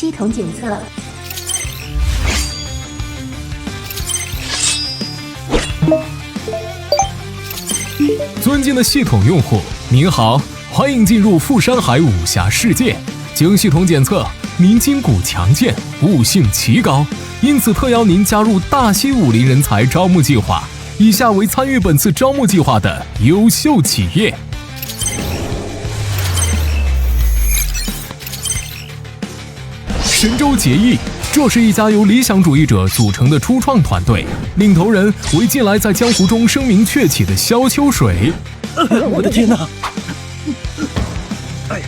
系统检测。尊敬的系统用户，您好，欢迎进入富山海武侠世界。经系统检测，您筋骨强健，悟性奇高，因此特邀您加入大西武林人才招募计划。以下为参与本次招募计划的优秀企业：神州结义。这是一家由理想主义者组成的初创团队，领头人为近来在江湖中声名鹊起的萧秋水。我的天哪！哎，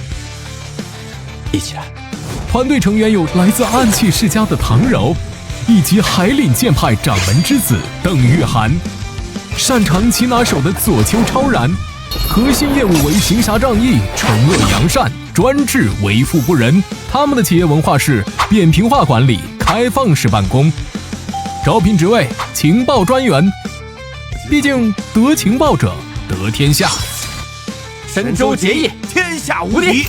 一起来。团队成员有来自暗器世家的唐柔，以及海岭剑派掌门之子邓玉涵。擅长擒拿手的左丘超然，核心业务为行侠仗义、惩恶扬善，专治为富不仁。他们的企业文化是扁平化管理、开放式办公。招聘职位：情报专员。毕竟得情报者得天下。神州结义，天下无敌。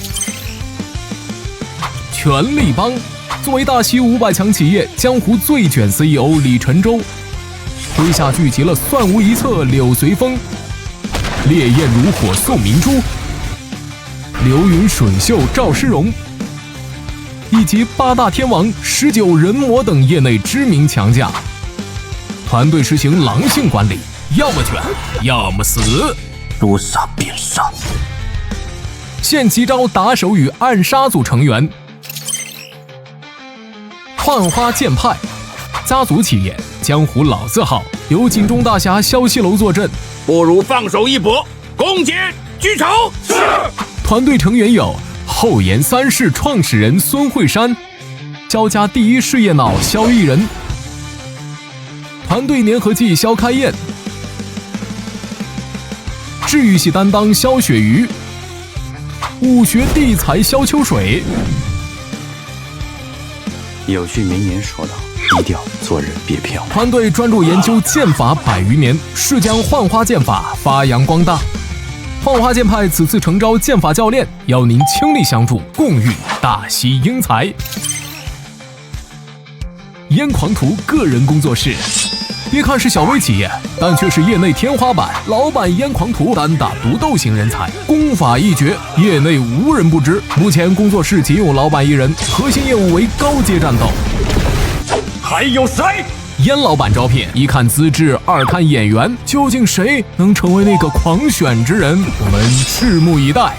权力帮，作为大西五百强企业江湖最卷 CEO 李晨洲，麾下聚集了算无一策柳随风、烈焰如火宋明珠、流云水秀赵诗荣。以及八大天王、十九人魔等业内知名强将，团队实行狼性管理，要么卷，要么死，多杀便杀。现急招打手与暗杀组成员。幻花剑派，家族企业，江湖老字号，由锦中大侠萧西楼坐镇。不如放手一搏，攻坚聚仇。是。团队成员有。后延三世创始人孙慧山，萧家第一事业脑萧逸人，团队粘合剂萧开燕，治愈系担当萧雪瑜，武学地才萧秋水。有句名言说道：“低调做人别飘。”团队专注研究剑法百余年，是将幻花剑法发扬光大。幻花剑派此次诚招剑法教练，邀您倾力相助，共育大西英才。烟狂徒个人工作室，别看是小微企业，但却是业内天花板。老板烟狂徒单打独斗型人才，功法一绝，业内无人不知。目前工作室仅有老板一人，核心业务为高阶战斗。还有谁？燕老板招聘，一看资质，二看眼缘，究竟谁能成为那个狂选之人？我们拭目以待。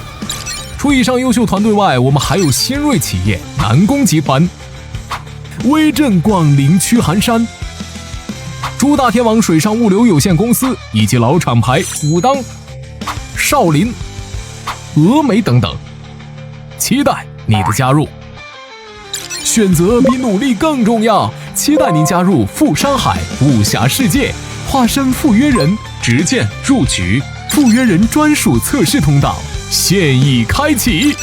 除以上优秀团队外，我们还有新锐企业南宫集团、威震广陵驱寒山、朱大天王水上物流有限公司，以及老厂牌武当、少林、峨眉等等，期待你的加入。选择比努力更重要。期待您加入富山海武侠世界，化身赴约人，直剑入局。赴约人专属测试通道现已开启。